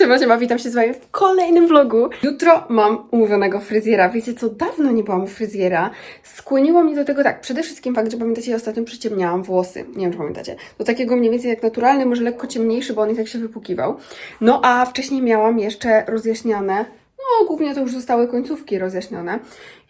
Siema, siema, witam się z Wami w kolejnym vlogu. Jutro mam umówionego fryzjera. Wiecie co, dawno nie byłam u fryzjera. Skłoniło mnie do tego tak, przede wszystkim fakt, że pamiętacie, ja ostatnio przyciemniałam włosy. Nie wiem, czy pamiętacie. Do takiego mniej więcej jak naturalny, może lekko ciemniejszy, bo on i tak się wypukiwał. No a wcześniej miałam jeszcze rozjaśniane, no głównie to już zostały końcówki rozjaśnione.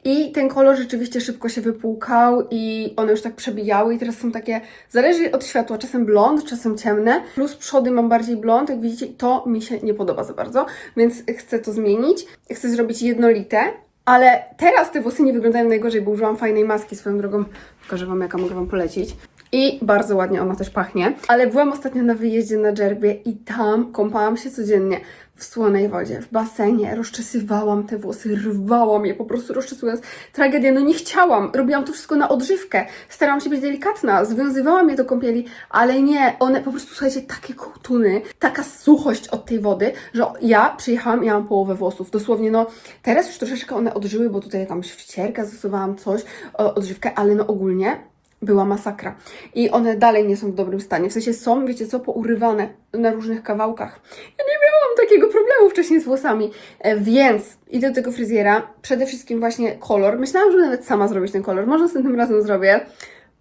I ten kolor rzeczywiście szybko się wypłukał i one już tak przebijały i teraz są takie, zależy od światła, czasem blond, czasem ciemne, plus przody mam bardziej blond, jak widzicie, to mi się nie podoba za bardzo, więc chcę to zmienić, chcę zrobić jednolite, ale teraz te włosy nie wyglądają najgorzej, bo użyłam fajnej maski swoją drogą, pokażę Wam jaka mogę Wam polecić. I bardzo ładnie ona też pachnie. Ale byłam ostatnio na wyjeździe na Dżerbie i tam kąpałam się codziennie w słonej wodzie, w basenie, rozczesywałam te włosy, rwałam je po prostu rozczesując. Tragedia, no nie chciałam, robiłam to wszystko na odżywkę, starałam się być delikatna, związywałam je do kąpieli, ale nie, one po prostu, słuchajcie, takie kołtuny, taka suchość od tej wody, że ja przyjechałam i ja mam połowę włosów, dosłownie, no teraz już troszeczkę one odżyły, bo tutaj tam ścierka zastosowałam coś, odżywkę, ale no ogólnie była masakra. I one dalej nie są w dobrym stanie. W sensie są, wiecie co, pourywane na różnych kawałkach. Ja nie miałam takiego problemu wcześniej z włosami, e, więc idę do tego fryzjera. Przede wszystkim właśnie kolor. Myślałam, żeby nawet sama zrobić ten kolor. Może następnym razem zrobię.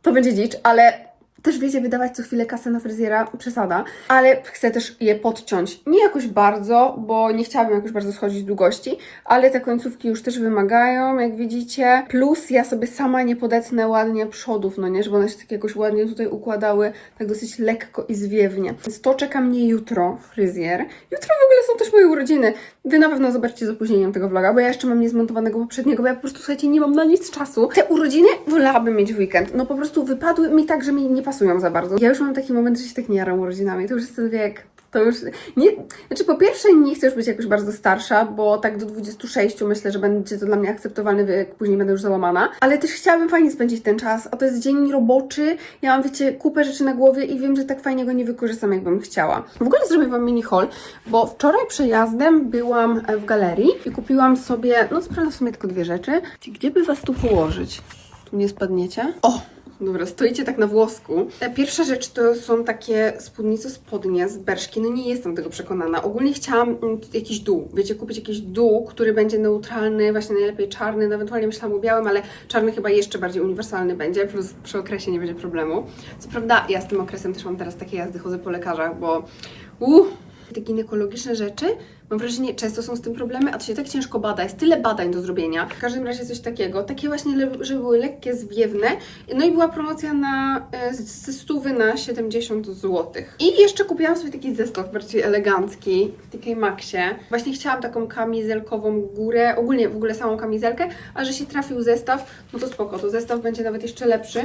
To będzie dzicz, ale też wiecie, wydawać co chwilę kasę na fryzjera, przesada, ale chcę też je podciąć. Nie jakoś bardzo, bo nie chciałabym jakoś bardzo schodzić długości, ale te końcówki już też wymagają, jak widzicie. Plus ja sobie sama nie podetnę ładnie przodów, no nie, żeby one się tak jakoś ładnie tutaj układały, tak dosyć lekko i zwiewnie. Więc to czeka mnie jutro, fryzjer. Jutro w ogóle są też moje urodziny. Wy na pewno zobaczycie z opóźnieniem tego vloga, bo ja jeszcze mam niezmontowanego poprzedniego, bo ja po prostu, słuchajcie, nie mam na nic czasu. Te urodziny wolałabym mieć w weekend. No po prostu wypadły mi tak, że mi nie pasują za bardzo. Ja już mam taki moment, że się tak nie jaram urodzinami. To już jest ten wiek. To już nie. Znaczy, po pierwsze, nie chcę już być jakoś bardzo starsza, bo tak do 26 myślę, że będzie to dla mnie akceptowalny wiek, później będę już załamana. Ale też chciałabym fajnie spędzić ten czas, a to jest dzień roboczy. Ja mam, wiecie, kupę rzeczy na głowie i wiem, że tak fajnie go nie wykorzystam, jakbym chciała. W ogóle zrobię Wam mini haul, bo wczoraj przejazdem byłam w galerii i kupiłam sobie, no co prawda w sumie tylko dwie rzeczy. Gdzie by Was tu położyć? Tu nie spadniecie? O! Dobra, stoicie tak na włosku. E, Pierwsza rzecz to są takie spódnice, spodnie z berszki. No nie jestem tego przekonana. Ogólnie chciałam mm, jakiś dół. Wiecie, kupić jakiś dół, który będzie neutralny, właśnie najlepiej czarny. No, ewentualnie myślałam o białym, ale czarny chyba jeszcze bardziej uniwersalny będzie, plus przy okresie nie będzie problemu. Co prawda, ja z tym okresem też mam teraz takie jazdy, chodzę po lekarzach, bo uh, te ginekologiczne rzeczy, mam wrażenie, często są z tym problemy, a to się tak ciężko bada, jest tyle badań do zrobienia. W każdym razie coś takiego, takie właśnie, żeby były lekkie, zwiewne. No i była promocja na e, ze 100 na 70 zł. I jeszcze kupiłam sobie taki zestaw bardziej elegancki w TK Maxie. Właśnie chciałam taką kamizelkową górę, ogólnie w ogóle samą kamizelkę, a że się trafił zestaw, no to spoko, to zestaw będzie nawet jeszcze lepszy.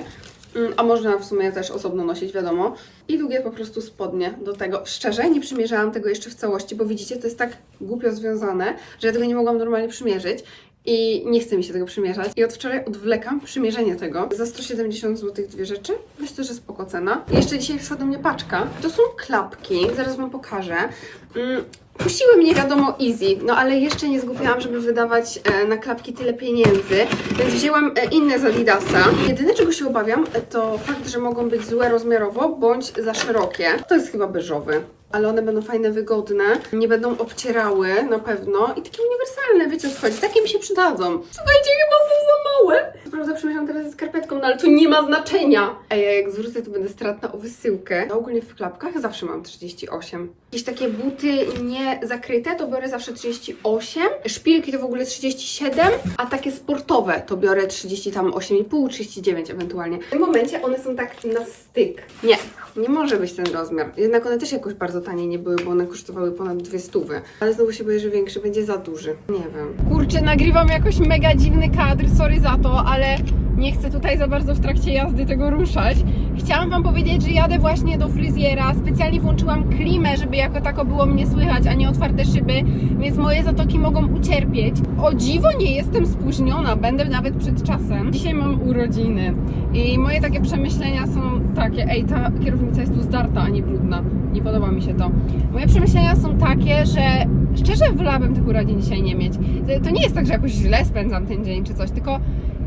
Mm, A można w sumie też osobno nosić, wiadomo. I długie po prostu spodnie do tego. Szczerze, nie przymierzałam tego jeszcze w całości, bo widzicie, to jest tak głupio związane, że ja tego nie mogłam normalnie przymierzyć. I nie chce mi się tego przymierzać. I od wczoraj odwlekam przymierzenie tego. Za 170 zł dwie rzeczy. Myślę, że spoko cena. Jeszcze dzisiaj przyszła do mnie paczka. To są klapki. Zaraz Wam pokażę. Puściły mnie wiadomo easy, no ale jeszcze nie zgubiłam, żeby wydawać e, na klapki tyle pieniędzy, więc wzięłam e, inne z Adidasa. Jedyne czego się obawiam e, to fakt, że mogą być złe rozmiarowo bądź za szerokie. To jest chyba beżowy. Ale one będą fajne, wygodne, nie będą obcierały na pewno i takie uniwersalne, wiecie o co chodzi, takie mi się przydadzą. Słuchajcie, chyba są małe. Prawda przymierzam teraz ze skarpetką, no ale to nie ma znaczenia. Ej, ja jak zwrócę, to będę stratna o wysyłkę. No ogólnie w klapkach zawsze mam 38. Jakieś takie buty nie zakryte, to biorę zawsze 38. Szpilki to w ogóle 37, a takie sportowe to biorę 30 tam 8,5, 39 ewentualnie. W tym momencie one są tak na styk. Nie, nie może być ten rozmiar. Jednak one też jakoś bardzo tanie nie były, bo one kosztowały ponad dwie stówy. Ale znowu się boję, że większy będzie za duży. Nie wiem. Kurczę, nagrywam jakoś mega dziwny kadr, sorry za to, ale nie chcę tutaj za bardzo w trakcie jazdy tego ruszać. Chciałam Wam powiedzieć, że jadę właśnie do fryzjera. Specjalnie włączyłam klimę, żeby jako tako było mnie słychać, a nie otwarte szyby, więc moje zatoki mogą ucierpieć. O dziwo nie jestem spóźniona, będę nawet przed czasem. Dzisiaj mam urodziny i moje takie przemyślenia są takie, ej, ta kierownica jest tu zdarta, a nie brudna. Nie podoba mi się to. Moje przemyślenia są takie, że szczerze wolałabym tych urodzin dzisiaj nie mieć. To nie jest tak, że jakoś źle spędzam ten dzień czy coś, tylko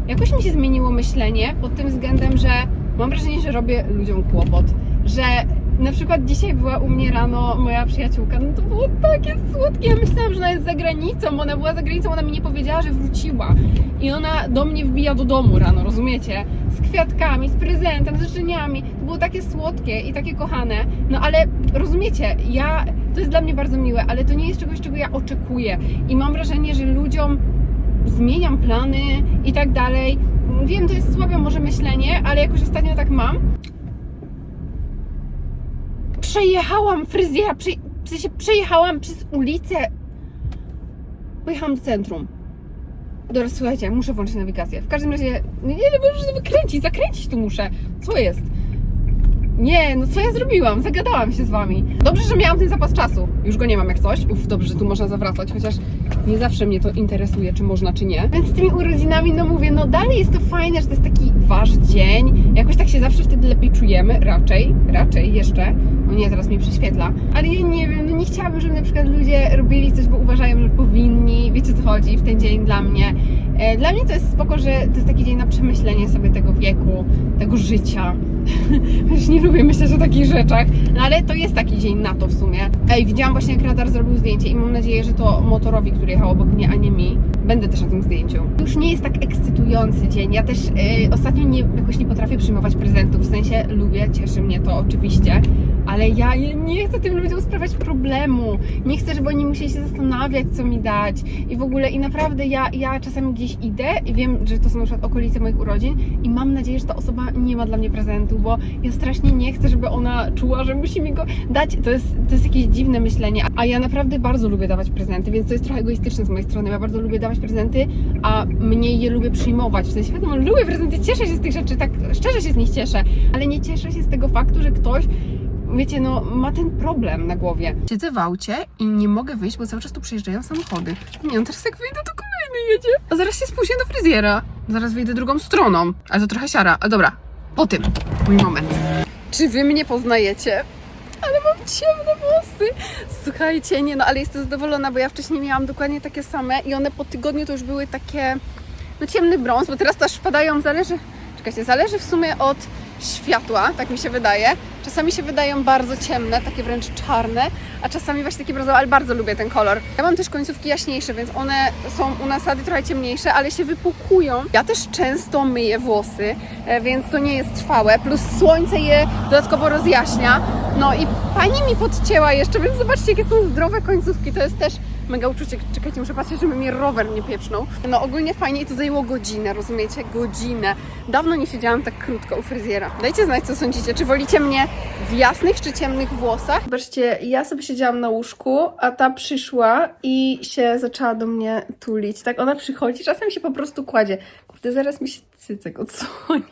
jakoś mi się zmieniło myślenie pod tym względem, że mam wrażenie, że robię ludziom kłopot, że Na przykład dzisiaj była u mnie rano moja przyjaciółka, no to było takie słodkie. Ja myślałam, że ona jest za granicą, bo ona była za granicą, ona mi nie powiedziała, że wróciła. I ona do mnie wbija do domu rano, rozumiecie? Z kwiatkami, z prezentem, z życzeniami. To było takie słodkie i takie kochane. No ale rozumiecie, ja, to jest dla mnie bardzo miłe, ale to nie jest czegoś, czego ja oczekuję. I mam wrażenie, że ludziom zmieniam plany i tak dalej. Wiem, to jest słabe może myślenie, ale jakoś ostatnio tak mam. Przejechałam fryzjera, prze, w sensie przejechałam przez ulicę. Pojechałam do centrum. Dobra, słuchajcie, muszę włączyć nawigację. W każdym razie, nie, nie, muszę wykręcić, zakręcić tu muszę. Co jest? Nie, no co ja zrobiłam? Zagadałam się z wami. Dobrze, że miałam ten zapas czasu. Już go nie mam jak coś. Uf, dobrze, że tu można zawracać, chociaż nie zawsze mnie to interesuje, czy można, czy nie. Więc z tymi urodzinami, no mówię, no dalej jest to fajne, że to jest taki wasz dzień. Jakoś tak się zawsze wtedy lepiej czujemy. Raczej, raczej jeszcze. O nie, teraz mi przyświetla. Ale ja nie wiem, no nie chciałabym, żeby na przykład ludzie robili coś, bo uważają, że powinni. Wiecie co chodzi w ten dzień dla mnie. E, Dla mnie to jest spoko, że to jest taki dzień na przemyślenie sobie tego wieku, tego życia. Już nie lubię myśleć o takich rzeczach, no ale to jest taki dzień na to w sumie. Ej, widziałam właśnie jak radar zrobił zdjęcie i mam nadzieję, że to motorowi, który jechał obok mnie, a nie mi. Będę też na tym zdjęciu. Już nie jest tak ekscytujący dzień. Ja też e, ostatnio nie, jakoś nie potrafię przyjmować prezentów. W sensie lubię, cieszy mnie to oczywiście, ale ja nie chcę tym ludziom sprawiać problemu. Nie chcę, żeby oni musieli się zastanawiać, co mi dać. I w ogóle, i naprawdę ja, ja czasami gdzieś idę i wiem, że to są na przykład okolice moich urodzin i mam nadzieję, że ta osoba nie ma dla mnie prezentu, bo ja strasznie nie chcę, żeby ona czuła, że musi mi go dać. To jest, to jest jakieś dziwne myślenie, a ja naprawdę bardzo lubię dawać prezenty, więc to jest trochę egoistyczne z mojej strony. Ja bardzo lubię dawać prezenty, a mniej je lubię przyjmować. W sensie, wiadomo, lubię prezenty, cieszę się z tych rzeczy, tak szczerze się z nich cieszę, ale nie cieszę się z tego faktu, że ktoś wiecie, no ma ten problem na głowie. Siedzę w aucie i nie mogę wyjść, bo cały czas tu przejeżdżają samochody. Nie, no teraz jak wyjdę, to kolejny jedzie. A zaraz się spóźnię do fryzjera. Zaraz wyjdę drugą stroną. Ale to trochę siara. Ale dobra, po tym. Mój moment. Czy wy mnie poznajecie? Ale mam ciemne włosy. Słuchajcie, nie no, ale jestem zadowolona, bo ja wcześniej miałam dokładnie takie same i one po tygodniu to już były takie, no ciemny brąz, bo teraz też wpadają, zależy, czekajcie, zależy w sumie od światła, tak mi się wydaje. Czasami się wydają bardzo ciemne, takie wręcz czarne, a czasami właśnie takie brązowe, ale bardzo lubię ten kolor. Ja mam też końcówki jaśniejsze, więc one są u nasady trochę ciemniejsze, ale się wypłukują. Ja też często myję włosy, e, więc to nie jest trwałe, plus słońce je dodatkowo rozjaśnia. No i pani mi podcięła jeszcze, więc zobaczcie, jakie są zdrowe końcówki. To jest też mega uczucie. Czekajcie, muszę patrzeć, żeby mnie rower nie pieprznął. No ogólnie fajnie i to zajęło godzinę, rozumiecie? Godzinę. Dawno nie siedziałam tak krótko u fryzjera. Dajcie znać, co sądzicie. Czy wolicie mnie w jasnych czy ciemnych włosach? Zobaczcie, ja sobie siedziałam na łóżku, a ta przyszła i się zaczęła do mnie tulić. Tak, ona przychodzi, czasem się po prostu kładzie. Kurde, zaraz mi się cycek odsłoni.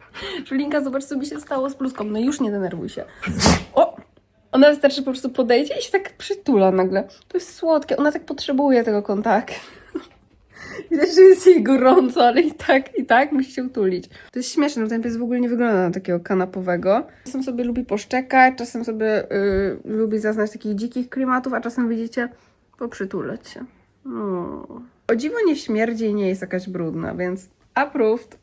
Julinka, zobacz, co mi się stało z bluzką. No już nie denerwuj się. O! Ona wystarczy po prostu podejdzie i się tak przytula nagle. To jest słodkie, ona tak potrzebuje tego kontaktu. Widać, że jest jej gorąco, ale i tak, i tak musi się utulić. To jest śmieszne, ten pies w ogóle nie wygląda na takiego kanapowego. Czasem sobie lubi poszczekać, czasem sobie yy, lubi zaznać takich dzikich klimatów, a czasem widzicie, poprzytulać się. O. o dziwo nie śmierdzi i nie jest jakaś brudna, więc approved.